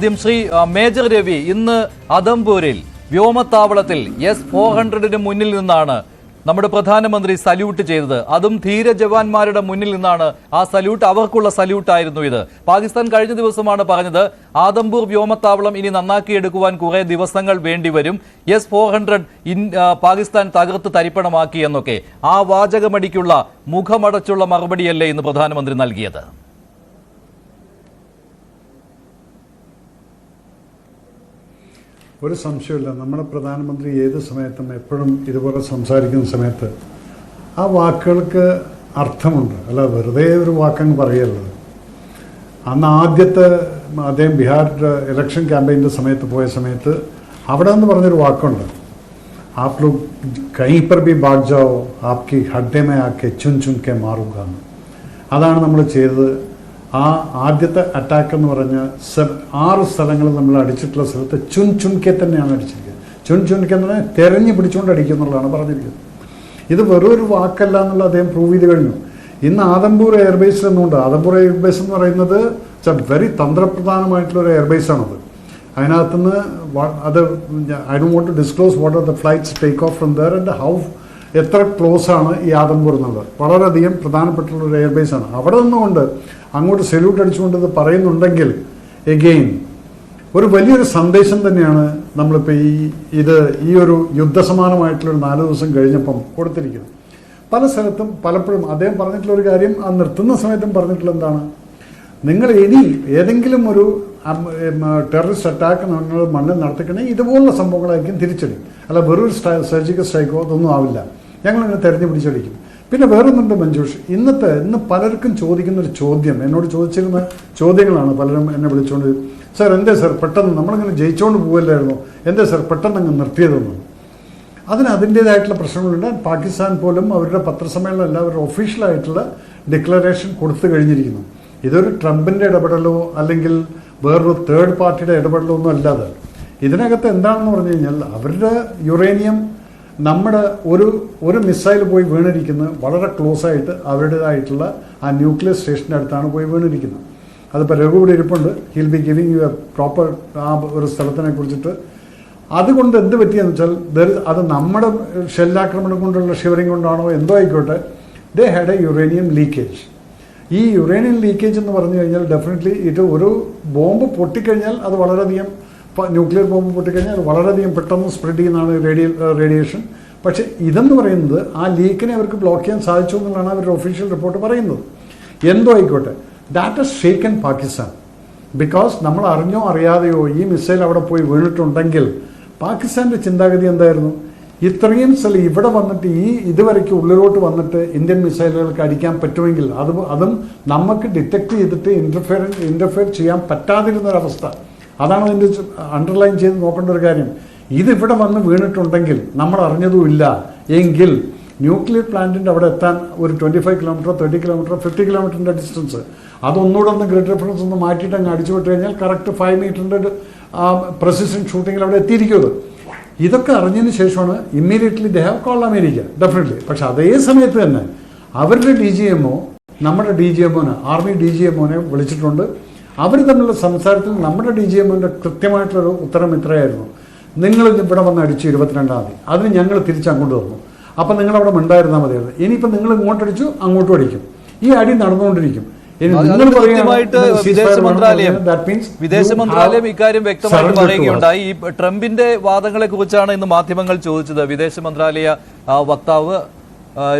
ആദ്യം ശ്രീ മേജർ രവി ഇന്ന് അദംപൂരിൽ വ്യോമത്താവളത്തിൽ S four ഹൺഡ്രഡിന് മുന്നിൽ നിന്നാണ് നമ്മുടെ പ്രധാനമന്ത്രി സല്യൂട്ട് ചെയ്തത്. അതും ധീര ജവാന്മാരുടെ മുന്നിൽ നിന്നാണ് ആ സല്യൂട്ട് അവർക്കുള്ള സല്യൂട്ടായിരുന്നു ഇത്. പാകിസ്ഥാൻ കഴിഞ്ഞ ദിവസമാണ് പറഞ്ഞത് ആദംപൂർ വ്യോമത്താവളം ഇനി നന്നാക്കിയെടുക്കുവാൻ കുറെ ദിവസങ്ങൾ വേണ്ടിവരും S four hundred in Pakistan തകർത്ത് തരിപ്പണമാക്കി എന്നൊക്കെ. ആ വാചകമടിക്കുള്ള മുഖമടച്ചുള്ള മറുപടിയല്ലേ ഇന്ന് പ്രധാനമന്ത്രി നൽകിയത്. ഒരു സംശയമില്ല നമ്മുടെ പ്രധാനമന്ത്രി ഏത് സമയത്തും എപ്പോഴും ഇതുപോലെ സംസാരിക്കുന്ന സമയത്ത് ആ വാക്കുകൾക്ക് അർത്ഥമുണ്ട്. അല്ല വെറുതെ ഒരു വാക്കങ്ങ് പറയല്ലത് അന്ന് ആദ്യത്തെ അദ്ദേഹം ബീഹാറിന്റെ ഇലക്ഷൻ ക്യാമ്പയിന്റെ സമയത്ത് പോയ സമയത്ത് അവിടെ നിന്ന് പറഞ്ഞൊരു വാക്കുണ്ട്. आप लोग कहीं पर भी भाग जाओ आपकी हड्डे में आके चुन चुन के मारूंगा അതാണ് നമ്മൾ ചെയ്തത് ആ ആദ്യത്തെ അറ്റാക്ക് എന്ന് പറഞ്ഞ ആറ് സ്ഥലങ്ങൾ നമ്മൾ അടിച്ചിട്ടുള്ള സ്ഥലത്ത് ചുൻ ചുൻകെ തന്നെയാണ് അടിച്ചിരിക്കുന്നത്. ചുൻ ചുൻകെ എന്ന് പറഞ്ഞാൽ തെരഞ്ഞു പിടിച്ചുകൊണ്ട് അടിക്കും എന്നുള്ളതാണ് പറഞ്ഞിരിക്കുന്നത്. ഇത് വെറും ഒരു വാക്കല്ല എന്നുള്ള അദ്ദേഹം പ്രൂവ് ചെയ്ത് കഴിഞ്ഞു. ഇന്ന് ആദംപൂർ എയർബേസിൽ എന്നുണ്ട് ആദംപൂർ എയർബേസ് എന്ന് പറയുന്നത് വെരി തന്ത്രപ്രധാനമായിട്ടുള്ള ഒരു എയർബേസ് ആണത്. അതിനകത്തുനിന്ന് അത് I do won't to disclose what are the flights take off from there and how എത്ര ക്ലോസ് ആണ് ഈ ആദംപൂർ എന്നുള്ളത് വളരെയധികം പ്രധാനപ്പെട്ടുള്ള ഒരു എയർബേസ് ആണ്. അവിടെ നിന്നുകൊണ്ട് അങ്ങോട്ട് സല്യൂട്ട് അടിച്ചുകൊണ്ട് ഇത് പറയുന്നുണ്ടെങ്കിൽ എഗെയിൻ ഒരു വലിയൊരു സന്ദേശം തന്നെയാണ് നമ്മളിപ്പോൾ ഈ ഇത് ഈ ഒരു യുദ്ധസമാനമായിട്ടുള്ള നാല് ദിവസം കഴിഞ്ഞപ്പം കൊടുത്തിരിക്കുന്നത്. പല സ്ഥലത്തും പലപ്പോഴും അദ്ദേഹം പറഞ്ഞിട്ടുള്ള ഒരു കാര്യം ആ നിർത്തുന്ന സമയത്തും പറഞ്ഞിട്ടുള്ള എന്താണ്? നിങ്ങൾ ഇനി ഏതെങ്കിലും ഒരു ടെററിസ്റ്റ് അറ്റാക്ക് നിങ്ങൾ മണ്ണിൽ നടത്തിക്കണമെങ്കിൽ ഇതുപോലുള്ള സംഭവങ്ങളായിരിക്കും തിരിച്ചടി. അല്ല വെറൊരു സർജിക്കൽ സ്ട്രൈക്കോ അതൊന്നും ആവില്ല. ഞങ്ങൾ ഇങ്ങനെ തെരഞ്ഞു പിടിച്ചടിക്കും പിന്നെ വേറൊന്നുണ്ട് മഞ്ജുഷ് ഇന്നത്തെ ഇന്ന് പലർക്കും ചോദിക്കുന്ന ഒരു ചോദ്യം എന്നോട് ചോദിച്ചിരുന്ന ചോദ്യങ്ങളാണ് പലരും എന്നെ വിളിച്ചുകൊണ്ട് സാർ എന്തേ സാർ പെട്ടെന്ന് നമ്മളിങ്ങനെ ജയിച്ചുകൊണ്ട് പോവില്ലായിരുന്നോ? എന്തേ സാർ പെട്ടെന്ന് അങ്ങ് നിർത്തിയതെന്ന്? അതിന് അതിന്റേതായിട്ടുള്ള പ്രശ്നങ്ങളുണ്ട്. പാകിസ്ഥാൻ പോലും അവരുടെ പത്രസമ്മേളനം എല്ലാവരും ഒഫീഷ്യലായിട്ടുള്ള ഡിക്ലറേഷൻ കൊടുത്തു കഴിഞ്ഞിരിക്കുന്നു. ഇതൊരു ട്രംപിന്റെ ഇടപെടലോ അല്ലെങ്കിൽ വേറൊരു തേർഡ് പാർട്ടിയുടെ ഇടപെടലോ ഒന്നും അല്ലാതെ. ഇതിനകത്ത് എന്താണെന്ന് പറഞ്ഞു കഴിഞ്ഞാൽ അവരുടെ യുറേനിയം നമ്മുടെ ഒരു ഒരു മിസൈൽ പോയി വീണിരിക്കുന്നത് വളരെ ക്ലോസ് ആയിട്ട് അവരുടേതായിട്ടുള്ള ആ ന്യൂക്ലിയർ സ്റ്റേഷന്റെ അടുത്താണ് പോയി വീണിരിക്കുന്നത്. അതിപ്പോൾ രഘു ഇവിടെ ഇരിപ്പുണ്ട്. He'll be giving you a proper ആ ഒരു സ്ഥലത്തിനെ കുറിച്ചിട്ട്. അതുകൊണ്ട് എന്ത് പറ്റിയെന്ന് വെച്ചാൽ ദർ അത് നമ്മുടെ ഷെല്ലാക്രമണം കൊണ്ടുള്ള ഷിവറിങ് കൊണ്ടാണോ എന്തോ ആയിക്കോട്ടെ. They had a uranium leakage ഈ യുറേനിയൻ ലീക്കേജ് എന്ന് പറഞ്ഞു കഴിഞ്ഞാൽ ഡെഫിനറ്റ്ലി ഇത് ഒരു ബോംബ് പൊട്ടിക്കഴിഞ്ഞാൽ അത് വളരെയധികം ന്യൂക്ലിയർ ബോംബ് പൊട്ടിക്കഴിഞ്ഞാൽ വളരെയധികം പെട്ടെന്ന് സ്പ്രെഡ് ചെയ്യുന്നതാണ് റേഡിയ റേഡിയേഷൻ പക്ഷേ ഇതെന്ന് പറയുന്നത് ആ ലീക്കിനെ അവർക്ക് ബ്ലോക്ക് ചെയ്യാൻ സാധിച്ചു എന്നുള്ളതാണ് അവരുടെ ഒഫീഷ്യൽ റിപ്പോർട്ട് പറയുന്നത്. എന്തോ ആയിക്കോട്ടെ. That is shaken Pakistan because നമ്മൾ അറിഞ്ഞോ അറിയാതെയോ ഈ മിസൈൽ അവിടെ പോയി വീണിട്ടുണ്ടെങ്കിൽ പാകിസ്ഥാന്റെ ചിന്താഗതി എന്തായിരുന്നു? ഇത്രയും സ്ഥലം ഇവിടെ വന്നിട്ട് ഈ ഇതുവരയ്ക്ക് ഉള്ളിലോട്ട് വന്നിട്ട് ഇന്ത്യൻ മിസൈലുകൾക്ക് അടിക്കാൻ പറ്റുമെങ്കിൽ അത് അതും നമുക്ക് ഡിറ്റക്ട് ചെയ്തിട്ട് ഇന്റർഫിയർ ഇന്റർഫിയർ ചെയ്യാൻ പറ്റാതിരുന്ന ഒരവസ്ഥ അതാണ് അതിന്റെ അണ്ടർലൈൻ ചെയ്ത് നോക്കേണ്ട ഒരു കാര്യം. ഇതിവിടെ വന്ന് വീണിട്ടുണ്ടെങ്കിൽ നമ്മൾ അറിഞ്ഞതുമില്ല. എങ്കിൽ ന്യൂക്ലിയർ പ്ലാന്റിന്റെ അവിടെ എത്താൻ ഒരു twenty five kilometre thirty kilometre fifty കിലോമീറ്ററിന്റെ distance അതൊന്നുകൂടെ ഒന്ന് ഗ്രിഡ് റെഫറൻസ് ഒന്ന് മാറ്റിയിട്ട് അങ്ങ് അടിച്ചു വിട്ട് കഴിഞ്ഞാൽ കറക്റ്റ് ഫൈവ് മീറ്ററിന്റെ പ്രസിഷൻ ഷൂട്ടിങ്ങിൽ അവിടെ എത്തിയിരിക്കുന്നത് ഇതൊക്കെ അറിഞ്ഞതിന് ശേഷമാണ് immediately they have call America definitely പക്ഷെ അതേ സമയത്ത് തന്നെ അവരുടെ ഡി ജി എമ്മോ നമ്മുടെ ഡി ജി എമ്മോനെ ആർമി ഡി ജി എമ്മോനെ വിളിച്ചിട്ടുണ്ട്. അവർ തമ്മിലുള്ള സംസാരത്തിൽ നമ്മുടെ ഡി ജി എമ്മിന്റെ കൃത്യമായിട്ടുള്ളൊരു ഉത്തരം ഇത്രയായിരുന്നു. നിങ്ങൾ ഇവിടെ വന്ന് അടിച്ചു ഇരുപത്തിരണ്ടാം തീയതി. അതിന് ഞങ്ങൾ തിരിച്ചങ്ങോട്ട് തന്നു അപ്പം നിങ്ങളവിടെ മിണ്ടായിരുന്നാൽ മതിയായിരുന്നു. ഇനിയിപ്പോൾ നിങ്ങൾ ഇങ്ങോട്ടടിച്ചു അങ്ങോട്ടും അടിക്കും. ഈ അടി നടന്നുകൊണ്ടിരിക്കും. കൃത്യമായിട്ട് വിദേശ മന്ത്രാലയം വിദേശ മന്ത്രാലയം ഇക്കാര്യം വ്യക്തമായിട്ട് പറയുകയുണ്ടായി. ഈ ട്രംപിന്റെ വാദങ്ങളെ കുറിച്ചാണ് ഇന്ന് മാധ്യമങ്ങൾ ചോദിച്ചത് വിദേശ മന്ത്രാലയ വക്താവ്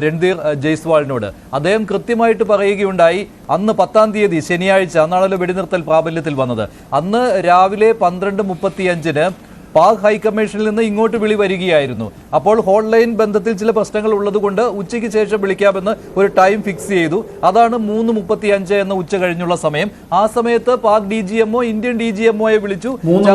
രൺധീർ ജയ്സ്വാളിനോട്. അദ്ദേഹം കൃത്യമായിട്ട് പറയുകയുണ്ടായി. അന്ന് പത്താം തീയതി ശനിയാഴ്ച അന്നാണല്ലോ വെടിനിർത്തൽ പ്രാബല്യത്തിൽ വന്നത്. അന്ന് രാവിലെ പന്ത്രണ്ട് മുപ്പത്തിയഞ്ചിന് പാക് ഹൈക്കമ്മീഷനിൽ നിന്ന് ഇങ്ങോട്ട് വിളി വരികയായിരുന്നു. അപ്പോൾ ഹോട്ട്ലൈൻ ബന്ധത്തിൽ ചില പ്രശ്നങ്ങൾ ഉള്ളതുകൊണ്ട് ഉച്ചയ്ക്ക് ശേഷം വിളിക്കാമെന്ന് ഒരു ടൈം ഫിക്സ് ചെയ്തു. അതാണ് മൂന്ന് മുപ്പത്തി അഞ്ച് എന്ന ഉച്ച കഴിഞ്ഞുള്ള സമയം. ആ സമയത്ത് Pak D G M O Indian D G എംഒയെ വിളിച്ചു. മൂന്ന്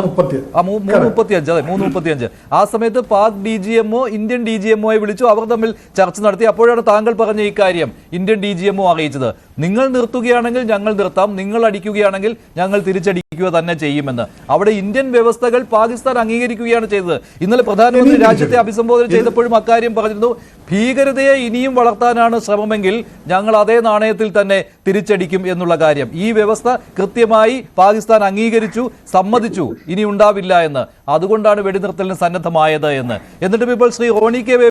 മുപ്പത്തി അഞ്ച് അതെ മൂന്ന് മുപ്പത്തി അഞ്ച് ആ സമയത്ത് Pak D G M O Indian D G എംഒയെ വിളിച്ചു. അവർ തമ്മിൽ ചർച്ച നടത്തി. അപ്പോഴാണ് താങ്കൾ പറഞ്ഞ ഈ കാര്യം ഇന്ത്യൻ ഡി ജി എംഒ അറിയിച്ചത്. നിങ്ങൾ നിർത്തുകയാണെങ്കിൽ ഞങ്ങൾ നിർത്താം നിങ്ങൾ അടിക്കുകയാണെങ്കിൽ ഞങ്ങൾ തിരിച്ചടിക്കുക തന്നെ ചെയ്യുമെന്ന്. അവിടെ ഇന്ത്യൻ വ്യവസ്ഥകൾ പാകിസ്ഥാൻ അംഗീകരിക്കുകയാണ് ചെയ്തത്. ഇന്നലെ പ്രധാനമന്ത്രി രാജ്യത്തെ അഭിസംബോധന ചെയ്തപ്പോഴും അക്കാര്യം പറഞ്ഞിരുന്നു ഭീകരതയെ ഇനിയും വളർത്താനാണ് ശ്രമമെങ്കിൽ ഞങ്ങൾ അതേ നാണയത്തിൽ തന്നെ തിരിച്ചടിക്കും എന്നുള്ള കാര്യം. ഈ വ്യവസ്ഥ കൃത്യമായി പാകിസ്ഥാൻ അംഗീകരിച്ചു സമ്മതിച്ചു ഇനി ഉണ്ടാവില്ല എന്ന്. അതുകൊണ്ടാണ് വെടിനിർത്തലിന് സന്നദ്ധമായത് എന്ന്. എന്നിട്ടും ഇപ്പോൾ ശ്രീ റോണി കെ